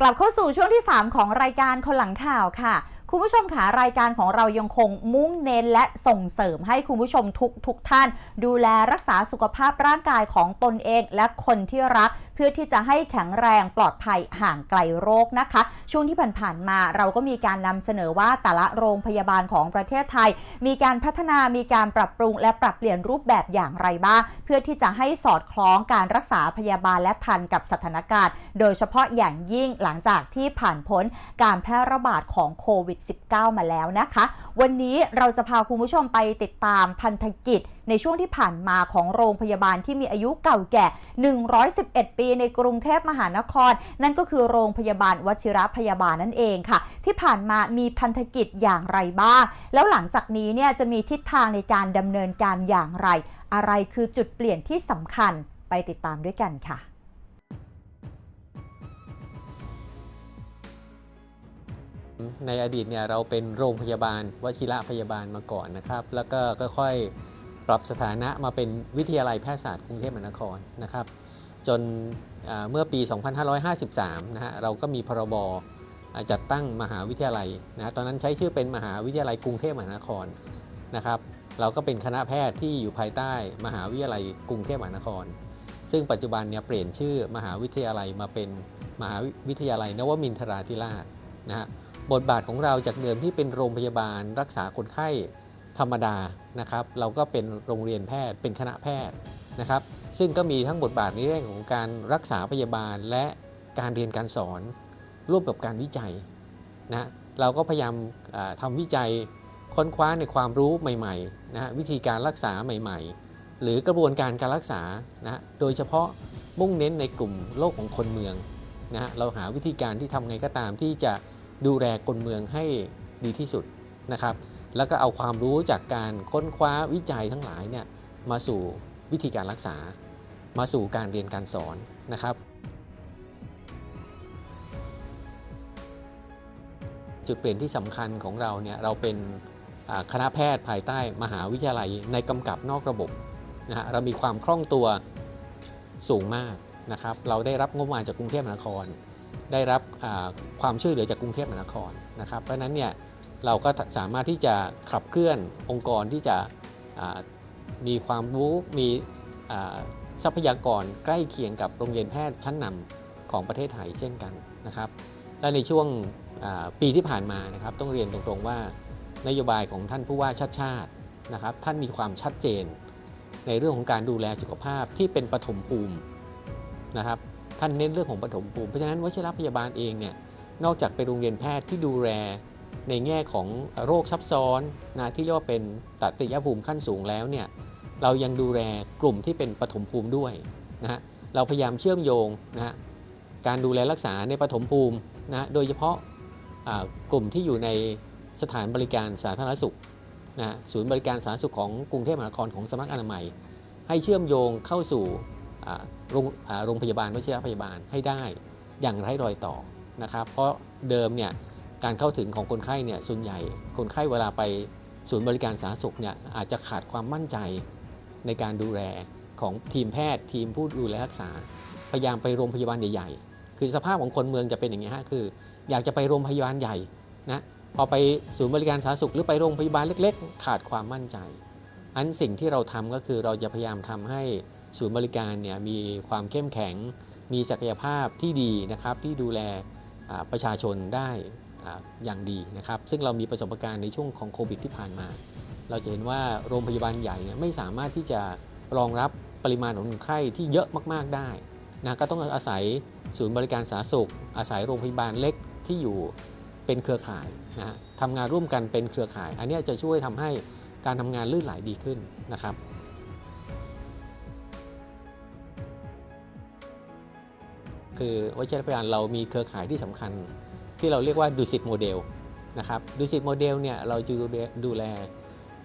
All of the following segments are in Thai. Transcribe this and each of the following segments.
กลับเข้าสู่ช่วงที่ 3 ของรายการคนหลังข่าวค่ะ คุณผู้ชมค่ะรายการของเรายังคงมุ่งเน้นและส่งเสริมให้คุณผู้ชมทุกทุกท่าน ดูแลรักษาสุขภาพร่างกายของตนเองและคนที่รัก พื่อที่จะให้แข็งแรงปลอดภัยห่างไกลโรคนะคะ ช่วงที่ผ่านๆมาเราก็มีการนำเสนอว่าแต่ละโรงพยาบาลของประเทศไทย มีการพัฒนามีการปรับปรุง และปรับเปลี่ยนรูปแบบอย่างไรบ้าง เพื่อที่จะให้สอดคล้องการรักษาพยาบาลและทันกับสถานการณ์ โดยเฉพาะอย่างยิ่งหลังจากที่ผ่านพ้นการแพร่ระบาดของโควิด -19 มาแล้วนะคะ วันนี้เราจะพาคุณผู้ชมไปติดตามพันธกิจ ในช่วงที่ผ่านมาของโรงพยาบาลที่มีอายุเก่าแก่ 111 ปีในกรุงเทพมหานคร นั่นก็คือโรงพยาบาลวชิระพยาบาลนั่นเองค่ะ ที่ผ่านมามีพันธกิจอย่างไรบ้าง แล้วหลังจากนี้เนี่ยจะมีทิศทางในการดำเนินการอย่างไร อะไรคือจุดเปลี่ยนที่สำคัญไปติดตามด้วยกันค่ะ ในอดีตเนี่ยเราเป็นโรงพยาบาลวชิระพยาบาลมาก่อนนะครับ แล้วก็ค่อยๆปรับสถานะมาเป็นวิทยาลัยแพทยศาสตร์กรุงเทพมหานครนะครับ จนเมื่อปี 2553 นะฮะเราก็มีพรบจัดตั้งมหาวิทยาลัยนะตอนนั้นใช้ชื่อเป็นมหาวิทยาลัยกรุงเทพมหานครนะครับเราก็เป็นคณะแพทย์ที่อยู่ภายใต้มหาวิทยาลัยกรุงเทพมหานคร ซึ่งปัจจุบันเนี่ยเปลี่ยนชื่อมหาวิทยาลัยมาเป็นมหาวิทยาลัยนวมินทราธิราชนะฮะ บทบาทของเราจากเดิมที่เป็นโรงพยาบาลรักษาคนไข้ธรรมดานะครับ เราก็เป็นโรงเรียนแพทย์เป็นคณะแพทย์นะครับ ซึ่งก็มีทั้งบทบาทในเรื่องของการรักษาพยาบาลและการเรียนการสอน ร่วมกับการวิจัยนะเราก็พยายามอ่าทำวิจัยค้นคว้าในความรู้ใหม่ๆนะฮะวิธีการรักษาใหม่ๆ หรือกระบวนการการรักษานะฮะโดยเฉพาะมุ่งเน้นในกลุ่มโรคของคนเมืองนะฮะเราหาวิธีการที่ทำไงก็ตามที่จะ ดูแลคนเมืองให้ดีที่สุดนะครับ แล้วก็เอาความรู้จากการค้นคว้าวิจัยทั้งหลายเนี่ยมาสู่วิธีการรักษา มาสู่การเรียนการสอนนะครับ จุดเปลี่ยนที่สำคัญของเราเนี่ยเราเป็นคณะแพทย์ภายใต้มหาวิทยาลัยในกำกับนอกระบบนะฮะเรามีความคล่องตัวสูงมากนะครับ เราได้รับงบประมาณจากกรุงเทพมหานคร ได้รับความช่วยเหลือจากกรุงเทพมหานครนะครับ เพราะนั้นเนี่ยเราก็สามารถที่จะขับเคลื่อนองค์กรที่จะมีความรู้มีทรัพยากรใกล้เคียงกับโรงเรียนแพทย์ชั้นนำของประเทศไทยเช่นกันนะครับ และในช่วงปีที่ผ่านมานะครับ ต้องเรียนตรงๆว่านโยบายของท่านผู้ว่าชาติชาตินะครับ ท่านมีความชัดเจน ในเรื่องของการดูแลสุขภาพที่เป็นปฐมภูมินะครับ ท่านเน้นเรื่องของปฐมภูมิเพราะฉะนั้นวชิรพยาบาลเองเนี่ยนอกจากเป็นโรงเรียนแพทย์ที่ดูแลในแง่ของโรคซับซ้อนนะที่เรียกว่าเป็นตัตยภูมิขั้นสูงแล้วเนี่ยเรายังดูแลกลุ่มที่เป็นปฐมภูมิด้วยนะฮะเราพยายามเชื่อมโยงนะฮะการดูแลรักษาในปฐมภูมินะโดยเฉพาะอ่ากลุ่มที่อยู่ในสถานบริการสาธารณสุขนะฮะศูนย์บริการสาธารณสุขของกรุงเทพมหานครของสำนักอนามัย ให้เชื่อมโยงเข้าสู่ โรงอ่าโรงพยาบาลวชิรพยาบาลให้ได้อย่างไร้รอยต่อนะครับ เพราะเดิมเนี่ยการเข้าถึงของคนไข้เนี่ยส่วนใหญ่คนไข้เวลาไปศูนย์บริการสาธารณสุขเนี่ยอาจจะขาดความมั่นใจในการดูแลของทีมแพทย์ ทีมผู้ดูแลรักษา พยายามไปโรงพยาบาลใหญ่ๆ คือสภาพของคนเมืองจะเป็นอย่างนี้ฮะคือ อยากจะไปโรงพยาบาลใหญ่นะพอไปศูนย์บริการสาธารณสุขหรือไปโรงพยาบาลเล็ก ๆ ขาดความมั่นใจ อันสิ่งที่เราทำก็คือเราจะพยายามทำให้ ศูนย์บริการเนี่ยมีความเข้มแข็ง มีศักยภาพที่ดีนะครับที่ดูแลประชาชนได้อย่างดีนะครับ ซึ่งเรามีประสบการณ์ในช่วงของโควิดที่ผ่านมา เราจะเห็นว่าโรงพยาบาลใหญ่เนี่ยไม่สามารถที่จะรองรับปริมาณของคนไข้ที่เยอะมากๆได้นะก็ต้องอาศัยศูนย์บริการสาธารณสุข อาศัยโรงพยาบาลเล็กที่อยู่เป็นเครือข่ายนะฮะทำงานร่วมกันเป็นเครือข่าย อันนี้จะช่วยทำให้การทำงานลื่นไหลดีขึ้นนะครับ คือวชิรพยาบาลเรามีเครือข่ายที่สำคัญ ที่เราเรียกว่าดูสิตโมเดลนะครับดูสิตโมเดลเนี่ยเราจะดูแลดูแล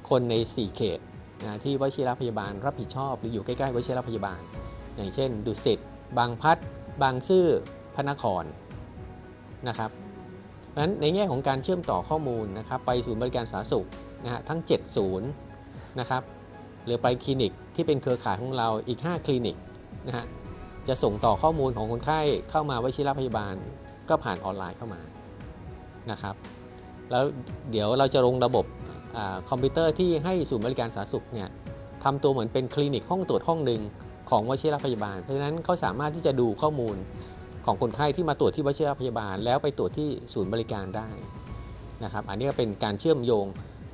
คนใน 4 เขตนะที่วชิรพยาบาลรับผิดชอบ หรืออยู่ใกล้ๆวชิรพยาบาล อย่างเช่น ดุสิตบางพัดบางซื่อพระนครนะครับเพราะฉะนั้นในแง่ของการเชื่อมต่อข้อมูลนะครับไปศูนย์บริการสาธารณสุขนะฮะทั้ง 7 ศูนย์นะครับหรือไปคลินิกที่เป็นเครือข่ายของเราอีก 5 คลินิกนะฮะ จะส่งต่อข้อมูลของคนไข้เข้ามาวชิรพยาบาลก็ผ่านออนไลน์เข้ามานะครับ แล้วเดี๋ยวเราจะลงระบบอคอมพิวเตอร์ที่ให้ศูนย์บริการสาธารณสุขเนี่ยทำตัวเหมือนเป็นคลินิกห้องตรวจห้องหนึ่งของวชิรพยาบาล เพราะฉะนั้นเขาสามารถที่จะดูข้อมูลของคนไข้ที่มาตรวจที่วชิรพยาบาล แล้วไปตรวจที่ศูนย์บริการได้นะครับอันนี้ก็เป็นการเชื่อมโยง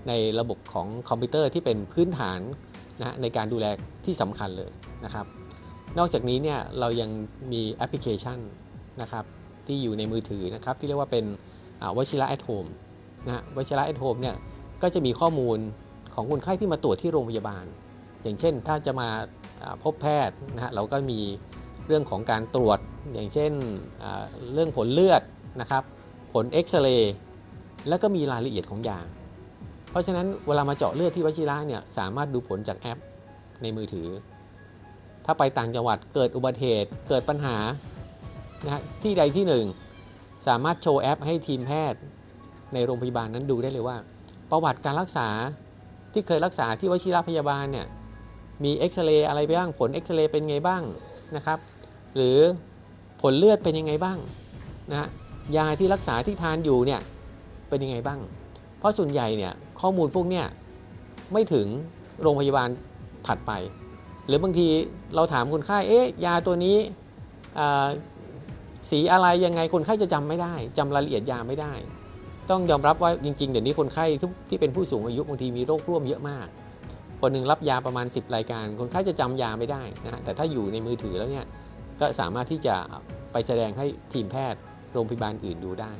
ในระบบของคอมพิวเตอร์ที่เป็นพื้นฐานนะในการดูแลที่สำคัญเลยนะครับ นอกจากนี้เนี่ยเรายังมีแอปพลิเคชันนะครับที่อยู่ในมือถือนะครับที่เรียกว่าเป็นวชิระแอทโฮมนะวชิระแอทโฮมเนี่ยก็จะมีข้อมูลของคนไข้ที่มาตรวจที่โรงพยาบาล อย่างเช่นถ้าจะมาพบแพทย์นะฮะเราก็มีเรื่องของการตรวจอย่างเช่นเรื่องผลเลือดนะครับผลเอ็กซเรย์แล้วก็มีรายละเอียดของยา เพราะฉะนั้นเวลามาเจาะเลือดที่วชิระเนี่ยสามารถดูผลจากแอปในมือถือ ถ้าไปต่างจังหวัดเกิดอุบัติเหตุเกิดปัญหานะที่ใดที่หนึ่งสามารถโชว์แอปให้ทีมแพทย์ในโรงพยาบาลนั้นดูได้เลยว่า ประวัติการรักษาที่เคยรักษาที่วชิรพยาบาลเนี่ยมีเอ็กซเรย์อะไรบ้างผลเอ็กซเรย์เป็นไงบ้างนะครับหรือผลเลือดเป็นยังไงบ้างนะยาที่รักษาที่ทานอยู่เนี่ยเป็นยังไงบ้าง เพราะส่วนใหญ่เนี่ยข้อมูลพวกเนี่ยไม่ถึงโรงพยาบาลถัดไป หรือบางทีเราถามคนไข้เอ๊ะยาตัวนี้สีอะไรยังไงคนไข้จะจำไม่ได้จำรายละเอียดยาไม่ได้ ต้องยอมรับว่าจริงๆ เดี๋ยวนี้คนไข้ที่เป็นผู้สูงอายุบางทีมีโรคร่วมเยอะมาก คนหนึ่งรับยาประมาณ 10 รายการ คนไข้จะจำยาไม่ได้นะแต่ถ้าอยู่ในมือถือแล้วเนี่ยก็สามารถที่จะไปแสดงให้ทีมแพทย์โรงพยาบาลอื่นดูได้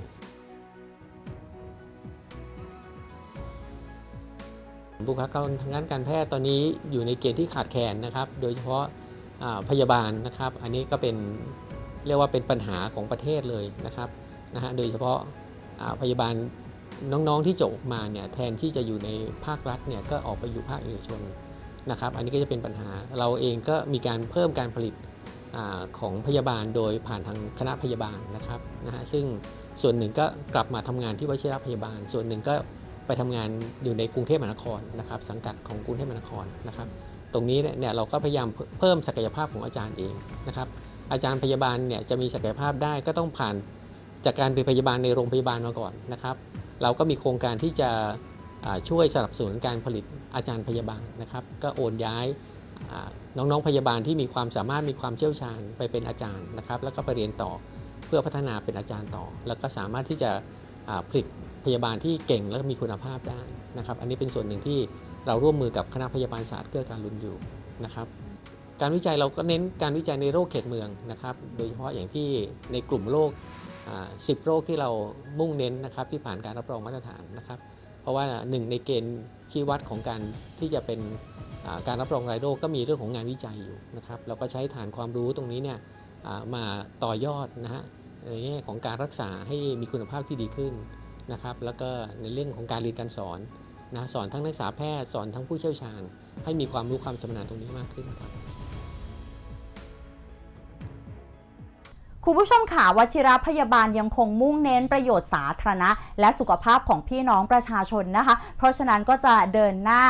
บุคลากรทางด้านการแพทย์ตอนนี้อยู่ในเกณฑ์ที่ขาดแคลนนะครับ โดยเฉพาะพยาบาลนะครับ อันนี้ก็เป็นเรียกว่าเป็นปัญหาของประเทศเลยนะครับนะฮะโดยเฉพาะพยาบาลน้องๆที่จบมาเนี่ยแทนที่จะอยู่ในภาครัฐเนี่ยก็ออกไปอยู่ภาคเอกชนนะครับ อันนี้ก็จะเป็นปัญหาเราเองก็มีการเพิ่มการผลิตอของพยาบาลโดยผ่านทางคณะพยาบาลนะครับนะฮะซึ่งส่วนหนึ่งก็กลับมาทำงานที่วชิรพยาบาล ส่วนหนึ่งก็ ไปทำงานอยู่ในกรุงเทพมหานครนะครับสังกัดของกรุงเทพมหานครนะครับ ตรงนี้เนี่ยเราก็พยายามเพิ่มศักยภาพของอาจารย์เองนะครับ อาจารย์พยาบาลเนี่ยจะมีศักยภาพได้ก็ต้องผ่านจากการเป็นพยาบาลในโรงพยาบาลมาก่อนนะครับ เราก็มีโครงการที่จะช่วยสนับสนุนการผลิตอาจารย์พยาบาลนะครับ ก็โอนย้ายน้องๆพยาบาลที่มีความสามารถมีความเชี่ยวชาญไปเป็นอาจารย์นะครับ แล้วก็ไปเรียนต่อเพื่อพัฒนาเป็นอาจารย์ต่อ แล้วก็สามารถที่จะผลิต พยาบาลที่เก่งและมีคุณภาพได้นะครับ อันนี้เป็นส่วนหนึ่งที่เราร่วมมือกับคณะพยาบาลศาสตร์เกื้อการลุนอยู่นะครับ การวิจัยเราก็เน้นการวิจัยในโรคเขตเมืองนะครับ โดยเฉพาะอย่างที่ในกลุ่มโรคอ่า10โรคที่เรามุ่งเน้นนะครับที่ผ่านการรับรองมาตรฐานนะครับ เพราะว่าหนึ่งในเกณฑ์ชี้วัดของการที่จะเป็นการรับรองรายโรคก็มีเรื่องของงานวิจัยอยู่นะครับ เราก็ใช้ฐานความรู้ตรงนี้เนี่ยมาต่อยอดนะฮะในแง่ของการรักษาให้มีคุณภาพที่ดีขึ้น นะครับ แล้วก็ในเรื่องของการเรียนการสอนนะสอนทั้งนักศึกษาแพทย์สอนทั้งผู้เชี่ยวชาญ ให้มีความรู้ความชำนาญตรงนี้มากขึ้นครับคุณผู้ชมขาวชิระพยาบาลยังคงมุ่งเน้นประโยชน์สาธารณะ และสุขภาพของพี่น้องประชาชนนะคะ เพราะฉะนั้นก็จะเดินหน้า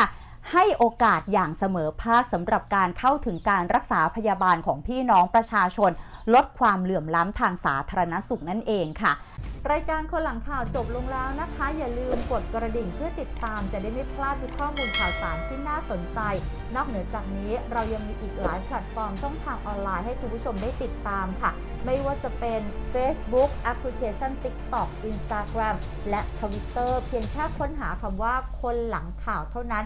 ให้โอกาสอย่างเสมอภาคสำหรับการเข้าถึงการรักษาพยาบาลของพี่น้องประชาชน ลดความเหลื่อมล้ำทางสาธารณสุขนั่นเองค่ะ รายการคนหลังข่าวจบลงแล้วนะคะ อย่าลืมกดกระดิ่งเพื่อติดตามจะได้ไม่พลาดทุกข้อมูลข่าวสารที่น่าสนใจ นอกเหนือจากนี้เรายังมีอีกหลายแพลตฟอร์มช่องทางออนไลน์ให้คุณผู้ชมได้ติดตามค่ะ ไม่ว่าจะเป็น Facebook แอปพลิเคชัน TikTok Instagram และ Twitter เพียงแค่ค้นหาคำว่าคนหลังข่าวเท่านั้น